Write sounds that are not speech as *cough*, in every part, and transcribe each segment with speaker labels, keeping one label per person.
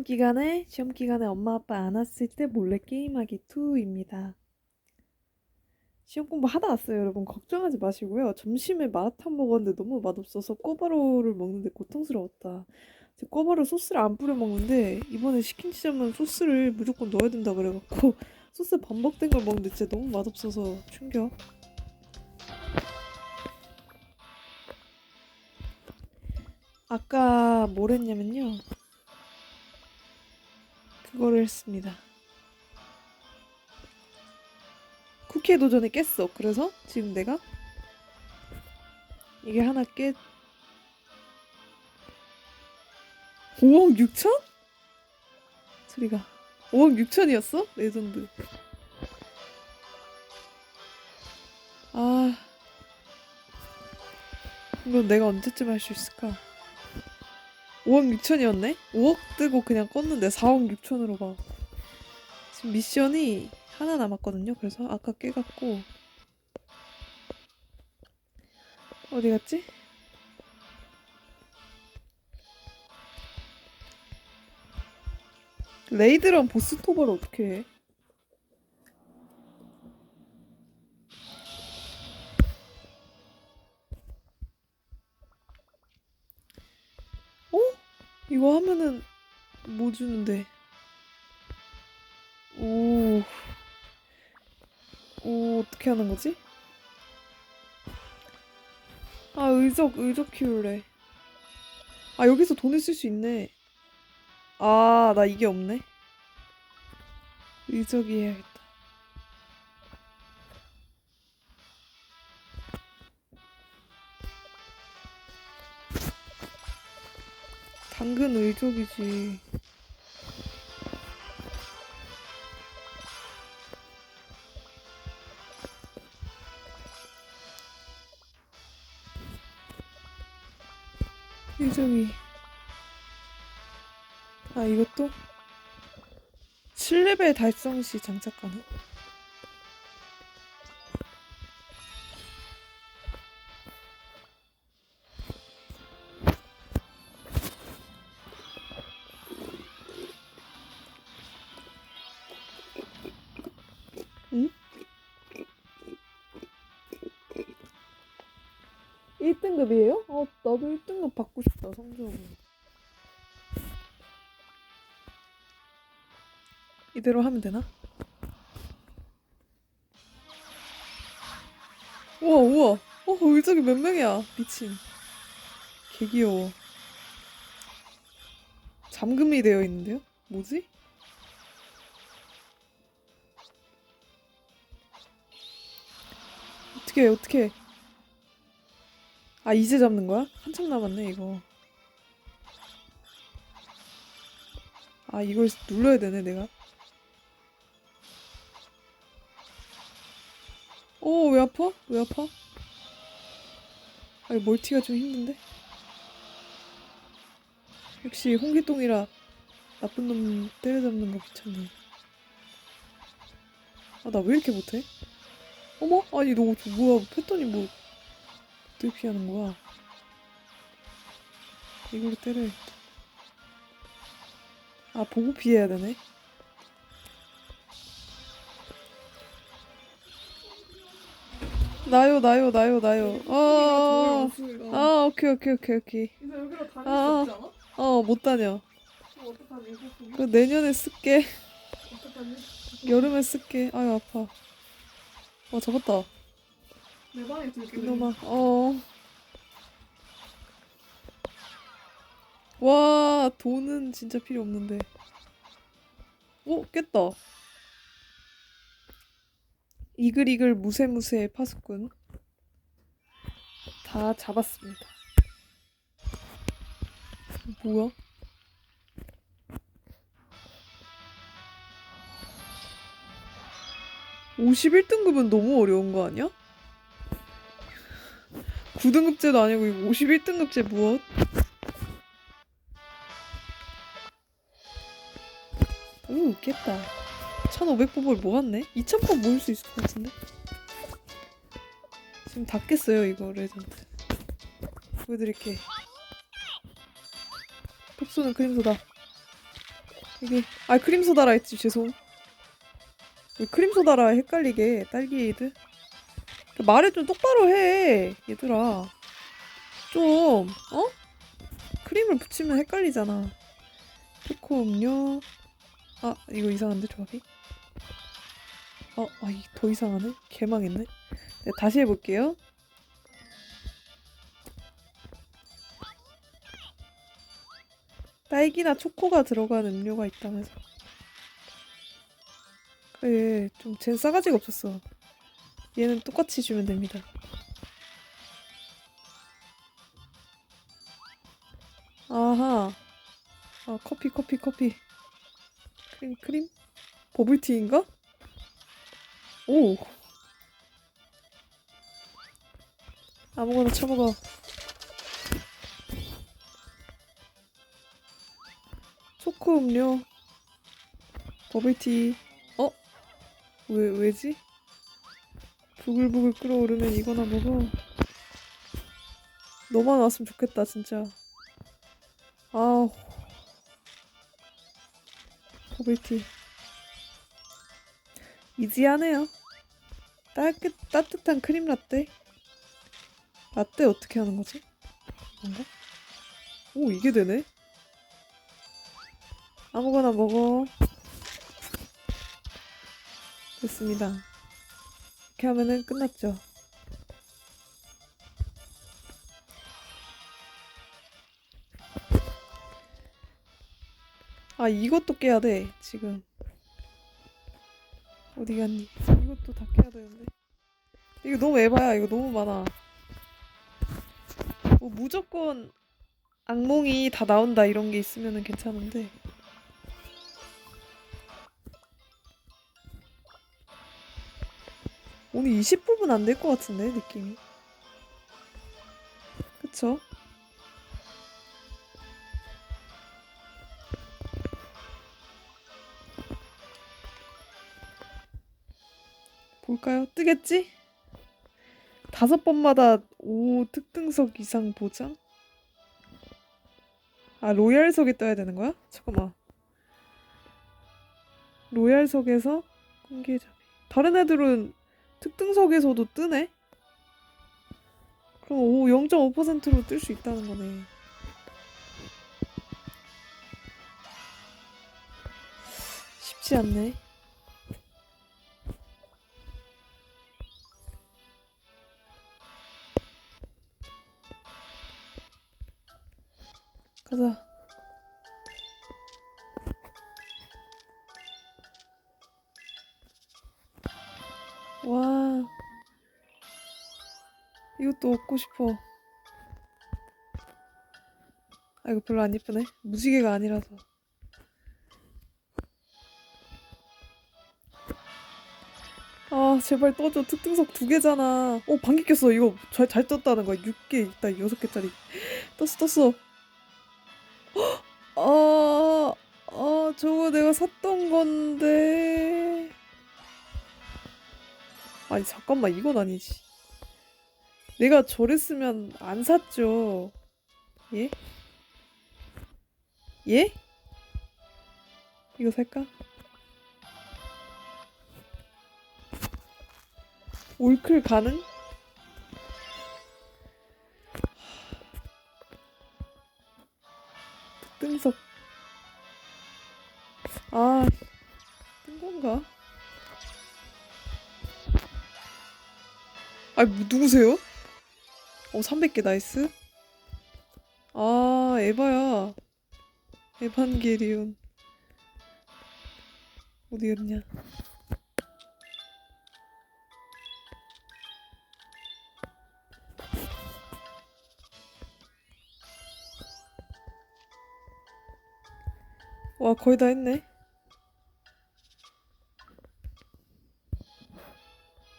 Speaker 1: 시험 기간에 시험 기간에 엄마 아빠 안 왔을 때 몰래 게임하기 2입니다. 시험 공부 하다 왔어요, 여러분. 걱정하지 마시고요. 점심에 마라탕 먹었는데 너무 맛없어서 꿔바로우를 먹는데 고통스러웠다. 제가 꿔바로우 소스를 안 뿌려 먹는데 이번에 시킨 지점은 소스를 무조건 넣어야 된다 그래갖고 *laughs* 소스 반복된 걸 먹는데 진짜 너무 맛없어서 충격. 아까 뭘 했냐면요. 그거를 했습니다. 쿠키의 도전에 깼어. 그래서 지금 내가 이게 하나 깨 5억 6천? 소리가 5억 6천이었어? 레전드. 아 이건 내가 언제쯤 할 수 있을까? 5억 6천이었네? 5억 뜨고 그냥 껐는데 4억 6천으로 막 지금 미션이 하나 남았거든요. 그래서 아까 깨갖고 어디 갔지? 레이드랑 보스 토벌을 어떻게 해? 뭐 주는데? 오, 오 어떻게 하는 거지? 아 의적 의적 키울래. 아 여기서 돈을 쓸 수 있네. 아 나 이게 없네. 의적이 해야겠다. 당근 의적이지. 의적이. 아 이것도 7레벨 달성 시 장착 가능? 이대로 하면 되나? 우와 우와 어 의적이 몇 명이야 미친 개 귀여워 잠금이 되어 있는데요? 뭐지? 어떻게 어떻게 아 이제 잡는 거야? 한참 남았네 이거 아 이걸 눌러야 되네 내가 왜 아파? 왜 아파? 아, 이 멀티가 좀 힘든데? 역시 홍기똥이라 나쁜 놈 때려잡는 거 귀찮네. 아, 나 왜 이렇게 못해? 어머? 아니, 너저 뭐야, 패턴이 뭐, 어떻게 피하는 거야? 이걸로 때려야겠다. 아, 보고 피해야 되네. 나요, 나요, 나요, 나요. 아, 아, 아, 오케이, 오케이, 오케이, 오케이.
Speaker 2: 이제 여기로 다닐
Speaker 1: 아.
Speaker 2: 수 없지 않아?
Speaker 1: 어, 못 다녀.
Speaker 2: 어떡하지?
Speaker 1: 그 내년에 쓸게.
Speaker 2: 어떡하지?
Speaker 1: 여름에 쓸게. 아유, 아파. 와, 잡았다.
Speaker 2: 내 방에 들게
Speaker 1: 이놈아. 어. 와, 돈은 진짜 필요 없는데. 오, 깼다. 이글이글 무쇠무쇠 파수꾼. 다 잡았습니다. 뭐야? (51등급은) 너무 어려운 거 아니야? 9등급제도 아니고 이거 51등급제 무엇? 오 깼다 1500뽑을 모았네 2000뽑 모을 수 있을 것 같은데 지금 다 깼어요 이거 레전드 보여드릴게 톱 쏘는 크림소다 이게 아 크림 소다라 했지 죄송. 왜 크림 소다라 헷갈리게 딸기 에이드? 말을 좀 똑바로 해 얘들아. 좀 어? 크림을 붙이면 헷갈리잖아. 초코 음료. 아 이거 이상한데 조합이? 어, 아, 이더 이상하네. 개망했네. 네, 다시 해볼게요. 딸기나 초코가 들어간 음료가 있다면서. 그래, 좀, 쟨 싸가지가 없었어. 얘는 똑같이 주면 됩니다. 아하. 아, 커피, 커피, 커피. 크림, 크림? 버블티인가? 오. 아무거나 쳐먹어. 초코 음료. 버블티. 어? 왜, 왜지? 부글부글 끓어오르면 이거나 먹어. 너만 왔으면 좋겠다, 진짜. 아. 버블티. 이지하네요. 따뜻, 따뜻한 크림 라떼. 라떼 어떻게 하는 거지? 뭔가? 오, 이게 되네? 아무거나 먹어. 됐습니다. 이렇게 하면은 끝났죠. 아, 이것도 깨야 돼, 지금. 어디 갔니? 이것도 다 깨야 되는데. 이거 너무 에바야. 이거 너무 많아. 뭐 무조건 악몽이 다 나온다 이런 게 있으면은 괜찮은데. 오늘 20부분 안될 것 같은데 느낌이. 그쵸? 볼까요? 뜨겠지? 다섯 번마다 5 특등석 이상 보장? 아, 로얄석에 떠야 되는 거야? 잠깐만. 로얄석에서 공개자비. 다른 애들은 특등석에서도 뜨네? 그럼 5, 0.5%로 뜰 수 있다는 거네. 쉽지 않네. 이것도 얻고 싶어. 아, 이거 별로 안 예쁘네. 무지개가 아니라서. 아, 제발 떠줘. 특등석 두 개잖아. 어, 방귀 꼈어. 이거 잘, 잘 떴다는 거야. 6개 있다. 6개짜리. 떴어, 떴어. 아, 아, 저거 내가 샀던 건데. 아니, 잠깐만, 이건 아니지. 내가 저랬으면 안 샀죠. 예? 예? 이거 살까? 올클 가능? 특등석 아, 뜬 건가? 아, 뭐, 누구세요? 어, 300개 나이스. 아, 에바야. 에반게리온. 어디 갔냐? 와, 거의 다 했네.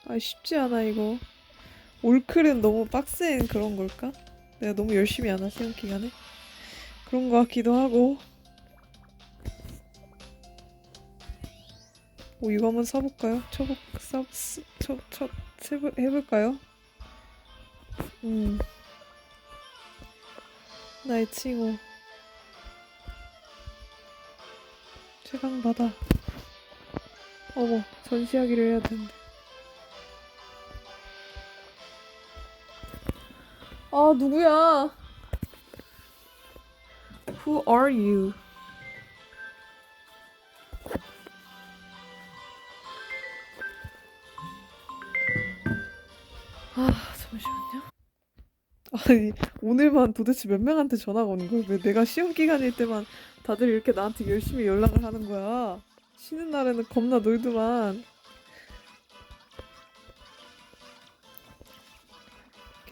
Speaker 1: 아, 쉽지 않아, 이거. 올클은 너무 빡센 그런 걸까? 내가 너무 열심히 안 하, 시험 기간에? 그런 거 같기도 하고. 오, 이거 한번 써볼까요? 쳐볼, 써, 써, 쳐, 쳐, 해볼, 해볼까요? 음. 나의 친구. 최강 바다. 어머, 전시하기를 해야 되는데. 아, 누구야? Who are you? 아, 잠시만요. 아니, 오늘만 도대체 몇 명한테 전화가 오는 거야? 왜 내가 시험 기간일 때만 다들 이렇게 나한테 열심히 연락을 하는 거야? 쉬는 날에는 겁나 놀더만.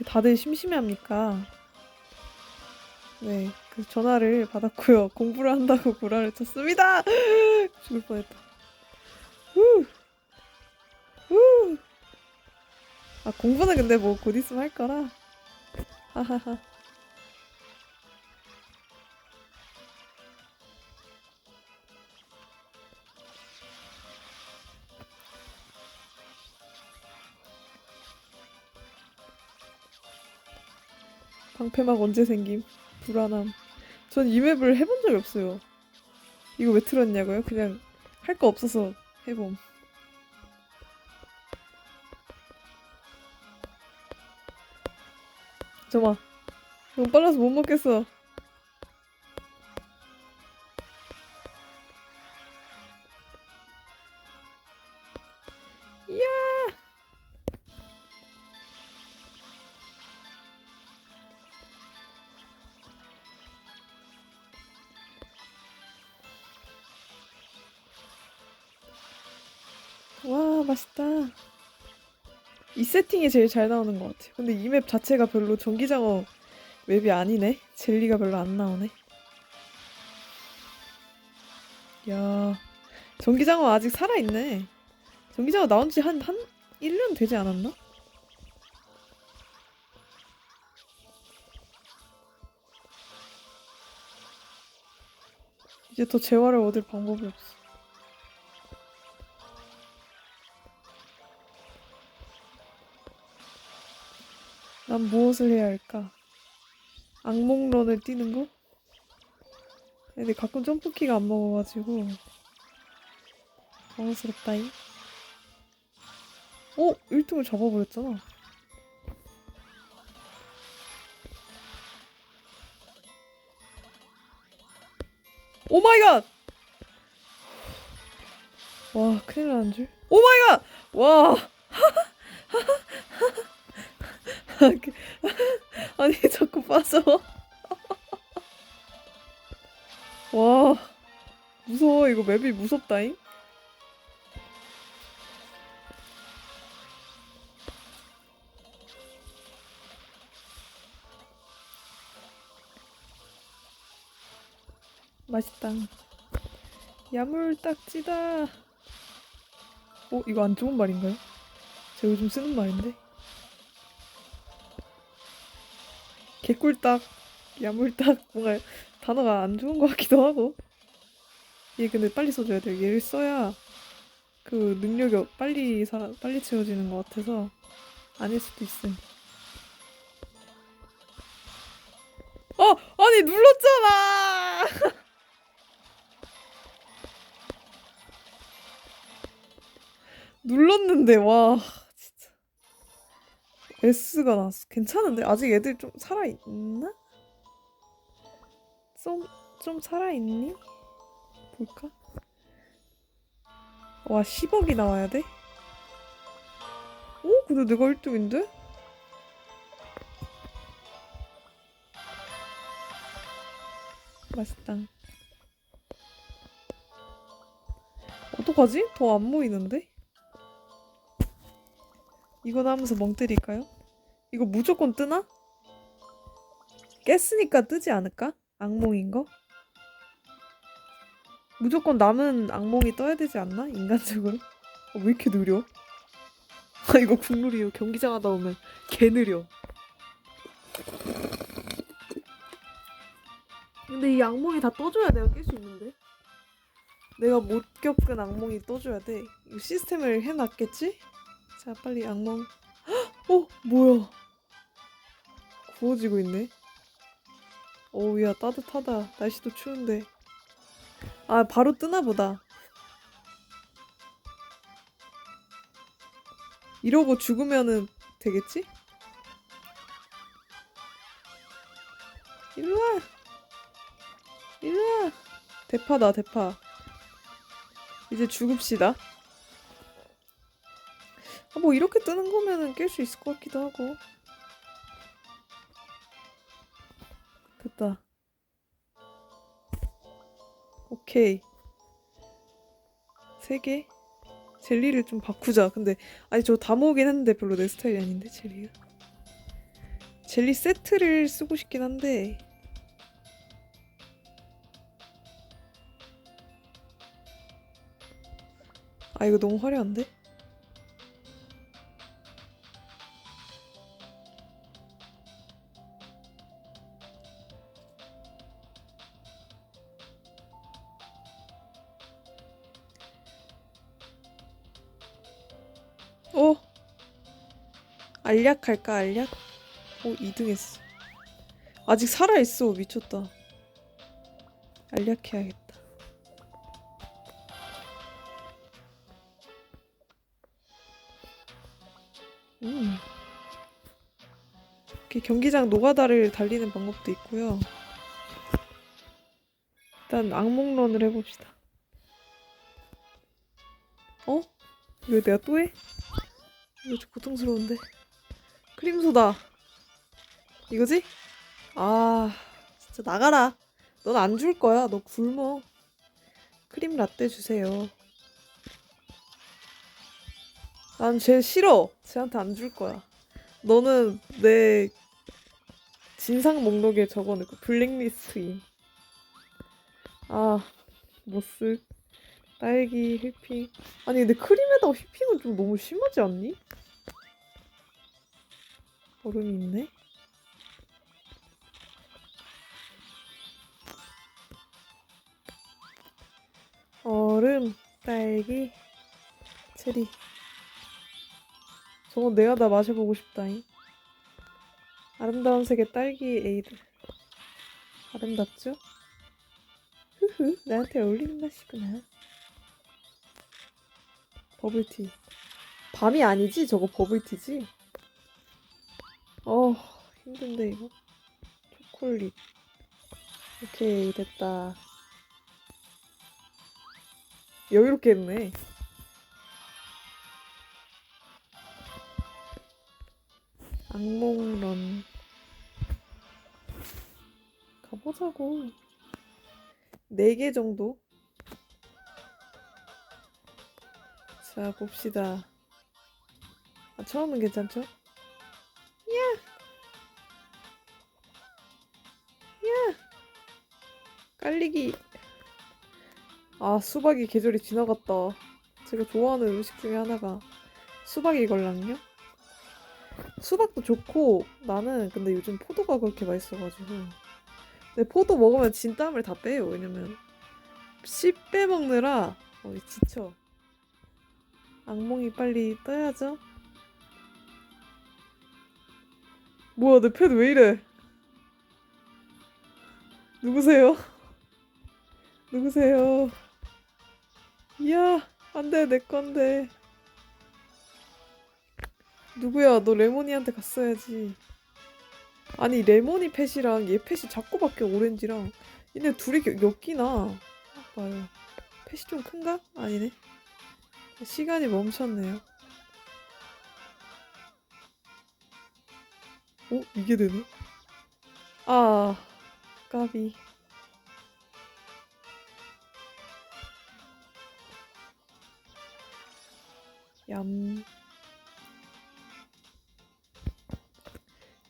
Speaker 1: 다들 심심해합니까? 네, 그 전화를 받았고요. *laughs* 공부를 한다고 구라를 쳤습니다. *laughs* 죽을 뻔했다. 후, 후. 아 공부는 근데 뭐 곧 있으면 할 거라. 하하하. 방패막 언제 생김? 불안함. 전 이 맵을 해본 적이 없어요. 이거 왜 틀었냐고요? 그냥 할 거 없어서 해봄. 잠깐만. 너무 빨라서 못 먹겠어. 이야! 맛있다. 이 세팅이 제일 잘 나오는 것 같아. 근데 이 맵 자체가 별로 전기장어 맵이 아니네. 젤리가 별로 안 나오네. 야, 전기장어 아직 살아있네. 전기장어 나온 지 한, 한 1년 되지 않았나? 이제 더 재화를 얻을 방법이 없어. 난 무엇을 해야 할까? 악몽런을 뛰는 거? 근데 가끔 점프키가 안 먹어가지고 당황스럽다잉. 어? 1등을 잡아버렸잖아. 오 마이 갓! 와, 큰일 나는 줄. 오 마이 갓! 와! *laughs* 아니 자꾸 빠져. *laughs* 와 무서워 이거 맵이 무섭다잉. 맛있다. 야물딱지다. 어 이거 안 좋은 말인가요? 제가 요즘 쓰는 말인데. 개꿀딱, 야물딱 뭔가 단어가 안 좋은 것 같기도 하고. 얘 근데 빨리 써줘야 돼요. 얘를 써야 그 능력이 빨리 사, 빨리 채워지는 것 같아서 아닐 수도 있음. 어, 아니 눌렀잖아. *laughs* 눌렀는데 와. S가 나왔어. 괜찮은데? 아직 애들 좀 살아있나? 좀, 좀 살아있니? 볼까? 와, 10억이 나와야 돼? 어? 근데 내가 1등인데? 맛있다. 어떡하지? 더 안 모이는데? 이거나 하면서 멍 때릴까요? 이거 무조건 뜨나? 깼으니까 뜨지 않을까? 악몽인 거? 무조건 남은 악몽이 떠야 되지 않나? 인간적으로? 어, 왜 이렇게 느려? 아 이거 국룰이요. 경기장 하다 보면 개 느려. 근데 이 악몽이 다 떠줘야 내가 깰 수 있는데? 내가 못 겪은 악몽이 떠줘야 돼. 이 시스템을 해놨겠지? 자 빨리 악몽 어 뭐야 구워지고 있네 어우야 따뜻하다 날씨도 추운데 아, 바로 뜨나 보다. 이러고 죽으면은 되겠지? 일로와! 일로와! 대파다, 대파. 이제 죽읍시다. 아, 뭐 이렇게 뜨는 거면은 깰 수 있을 것 같기도 하고. 됐다. 오케이. 세 개? 젤리를 좀 바꾸자. 근데 아니 저 다 모으긴 했는데 별로 내 스타일이 아닌데 젤리가. 젤리 세트를 쓰고 싶긴 한데 아 이거 너무 화려한데? 어? 알약 할까 알약? 오 2등 했어 아직 살아있어 미쳤다 알약 해야겠다 음. 이렇게 경기장 노가다를 달리는 방법도 있고요 일단 악몽런을 해봅시다 어? 이거 내가 또 해? 이거 좀 고통스러운데. 크림소다. 이거지? 아, 진짜 나가라. 넌 안 줄 거야. 너 굶어. 크림 라떼 주세요. 난 쟤 싫어. 쟤한테 안 줄 거야. 너는 내 진상 목록에 적어놓고 블랙리스트임. 아, 못쓰. 딸기 휘핑. 아니 근데 크림에다가 휘핑은 좀 너무 심하지 않니? 얼음이 있네. 얼음, 딸기, 체리. 저건 내가 다 마셔보고 싶다잉. 아름다운 색의 딸기 에이드. 아름답죠? 흐흐, 나한테 어울리는 맛이구나. 버블티. 밤이 아니지? 저거 버블티지? 어, 힘든데, 이거. 초콜릿. 오케이, 됐다. 여유롭게 했네. 악몽런. 가보자고. 네개 정도? 자, 봅시다. 아, 처음은 괜찮죠? 깔리기. 아, 수박이 계절이 지나갔다. 제가 좋아하는 음식 중에 하나가 수박이 걸랑요? 수박도 좋고, 나는 근데 요즘 포도가 그렇게 맛있어가지고. 근데 포도 먹으면 진땀을 다 빼요. 왜냐면, 씨 빼먹느라, 어, 지쳐. 악몽이 빨리 떠야죠. 뭐야, 내펫왜 이래? 누구세요? 누구세요? 이야, 안 돼, 내 건데. 누구야, 너 레모니한테 갔어야지. 아니, 레모니 펫이랑 얘 펫이 자꾸 바뀌어, 오렌지랑. 얘네 둘이 겨- 엮이나. 봐요. 펫이 좀 큰가? 아니네. 시간이 멈췄네요. 어? 이게 되네? 아, 까비.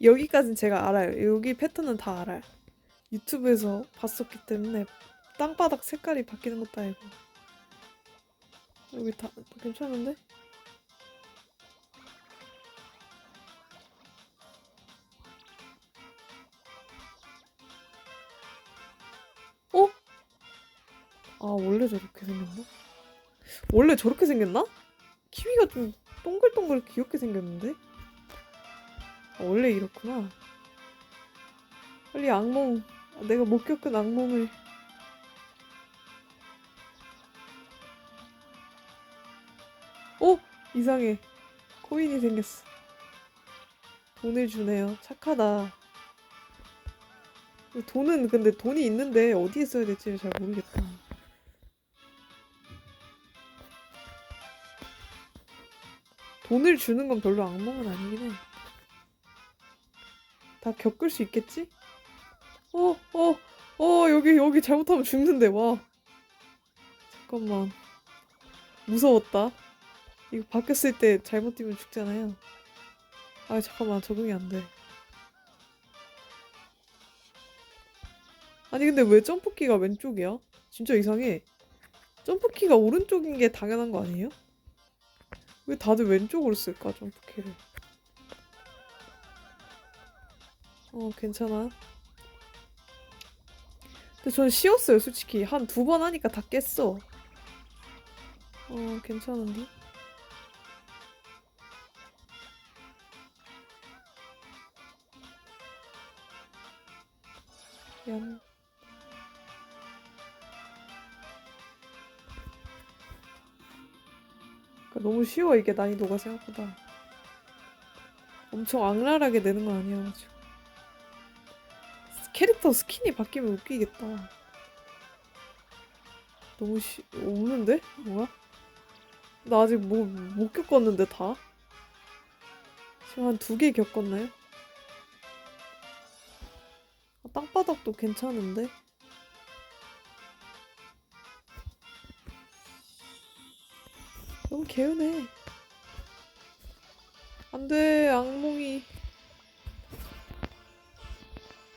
Speaker 1: 여기까진 제가 알아요. 여기 패턴은 다 알아요. 유튜브에서 봤었기 때문에 땅바닥 색깔이 바뀌는 것도 알고. 여기 다 괜찮은데? 어? 아 원래 저렇게 생겼나? 원래 저렇게 생겼나? 키위가 좀 동글동글 귀엽게 생겼는데? 아, 원래 이렇구나. 빨리 악몽, 내가 못 겪은 악몽을. 오! 이상해. 코인이 생겼어. 돈을 주네요. 착하다. 돈은 근데 돈이 있는데 어디에 써야 될지 잘 모르겠다. 돈을 주는 건 별로 악몽은 아니긴 해. 다 겪을 수 있겠지? 어, 어, 어, 여기, 여기 잘못하면 죽는데, 와. 잠깐만. 무서웠다. 이거 바뀌었을 때 잘못 뛰면 죽잖아요. 아, 잠깐만. 적응이 안 돼. 아니, 근데 왜 점프키가 왼쪽이야? 진짜 이상해. 점프키가 오른쪽인 게 당연한 거 아니에요? 왜 다들 왼쪽으로 쓸까, 점프키를? 어, 괜찮아. 근데 전 쉬웠어요, 솔직히. 한 두 번 하니까 다 깼어. 어, 괜찮은데? 얌. 그러니까 너무 쉬워, 이게 난이도가 생각보다. 엄청 악랄하게 내는 건 아니어가지고. 캐릭터 스킨이 바뀌면 웃기겠다. 너무 쉬, 없는데? 뭐야? 나 아직 뭐, 못 겪었는데, 다? 지금 한 두 개 겪었나요? 아, 땅바닥도 괜찮은데? 너무 개운해. 안 돼, 악몽이.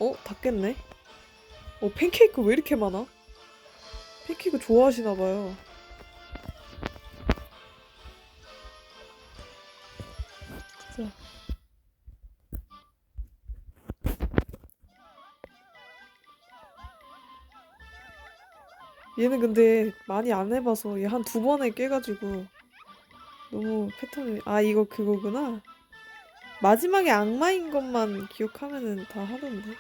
Speaker 1: 어? 닫겠네? 어, 팬케이크 왜 이렇게 많아? 팬케이크 좋아하시나봐요. 진짜. 얘는 근데 많이 안 해봐서 얘 한 두 번에 깨가지고 너무 패턴이 아 이거 그거구나 마지막에 악마인 것만 기억하면은 다 하던데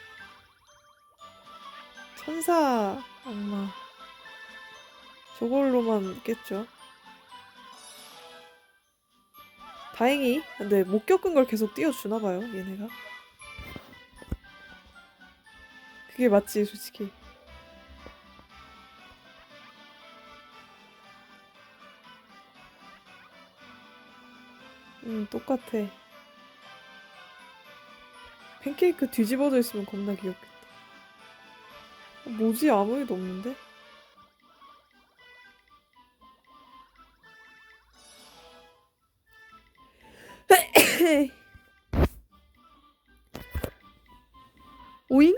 Speaker 1: 천사 악마 저걸로만 깼죠 다행히 근데 못 겪은 걸 계속 띄워주나 봐요 얘네가 그게 맞지 솔직히 응, 똑같아. 팬케이크 뒤집어져 있으면 겁나 귀엽겠다. 어, 뭐지? 아무 일도 없는데? *coughs* 오잉?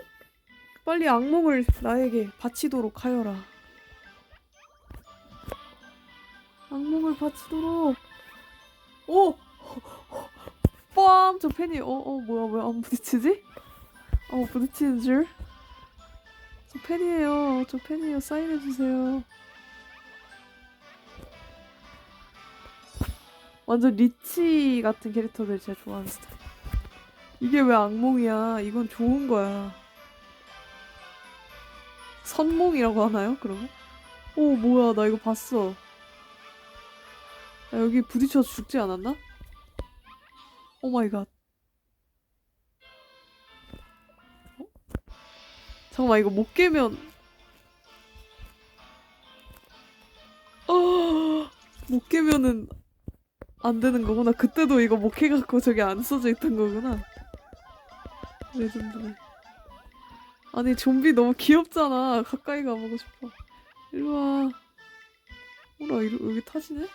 Speaker 1: 빨리 악몽을 나에게 바치도록 하여라. 악몽을 바치도록. 오! 빰! 저 팬이, 어, 어, 뭐야, 뭐야, 안 부딪히지? 어, 부딪히는 줄? 저 팬이에요. 저 팬이에요. 사인해주세요. 완전 리치 같은 캐릭터들 제가 좋아하는 스타일. 이게 왜 악몽이야? 이건 좋은 거야. 선몽이라고 하나요? 그러면? 오, 뭐야, 나 이거 봤어. 나 여기 부딪혀서 죽지 않았나? 오 마이 갓. 잠깐만 이거 못 깨면 어, 못 깨면은 안 되는 거구나. 그때도 이거 못 깨갖고 저기 안 써져 있던 거구나. 레전드네. 아니 좀비 너무 귀엽잖아. 가까이 가보고 싶어. 일로 와. 뭐라 이러, 여기 타지네?